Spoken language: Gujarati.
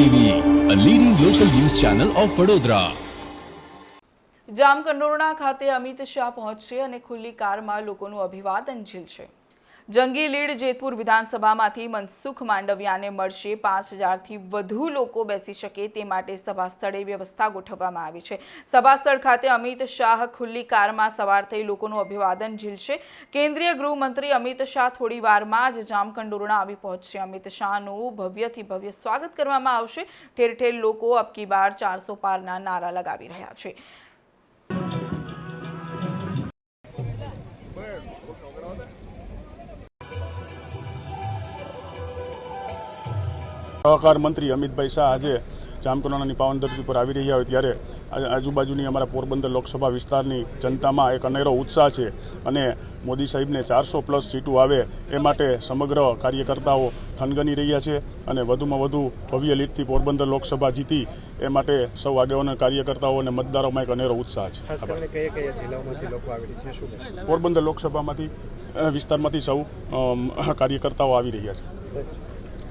TV a leading local news channel of Vadodara Jamkandorna ખાતે અમિત શાહ પહોંચશે અને ખુલ્લી કારમાં લોકોનું અભિવાદન ઝીલશે. જંગી લીડ જેતપુર વિધાનસભામાંથી મનસુખ માંડવિયાને મળશે પાંચ હજારથી વધુ લોકો બેસી શકે તે માટે સભા સ્થળે વ્યવસ્થા ગોઠવવામાં આવી છે. સભા સ્થળ ખાતે અમિત શાહ ખુલ્લી કારમાં સવાર થઈ લોકોનું અભિવાદન ઝીલશે. કેન્દ્રીય ગૃહમંત્રી અમિત શાહ થોડી વારમાં જ જામકંડોરણા આવી પહોંચશે. અમિત શાહનું ભવ્યથી ભવ્ય સ્વાગત કરવામાં આવશે. ઠેર ઠેર લોકો અબકી બાર ચારસો પારના નારા લગાવી રહ્યા છે. સહકાર મંત્રી અમિતભાઈ શાહ આજે જામકુનાની પાવન ધરતી પર આવી રહ્યા હોય ત્યારે આજુબાજુની અમારા પોરબંદર લોકસભા વિસ્તારની જનતામાં એક અનેરો ઉત્સાહ છે અને મોદી સાહેબને ચારસો પ્લસ સીટો આવે એ માટે સમગ્ર કાર્યકર્તાઓ થનગની રહ્યા છે અને વધુમાં વધુ ભવ્ય લીટથી પોરબંદર લોકસભા જીતી એ માટે સૌ આગેવાનો કાર્યકર્તાઓ અને મતદારોમાં એક અનેરો ઉત્સાહ છે? પોરબંદર લોકસભામાંથી વિસ્તારમાંથી સૌ કાર્યકર્તાઓ આવી રહ્યા છે.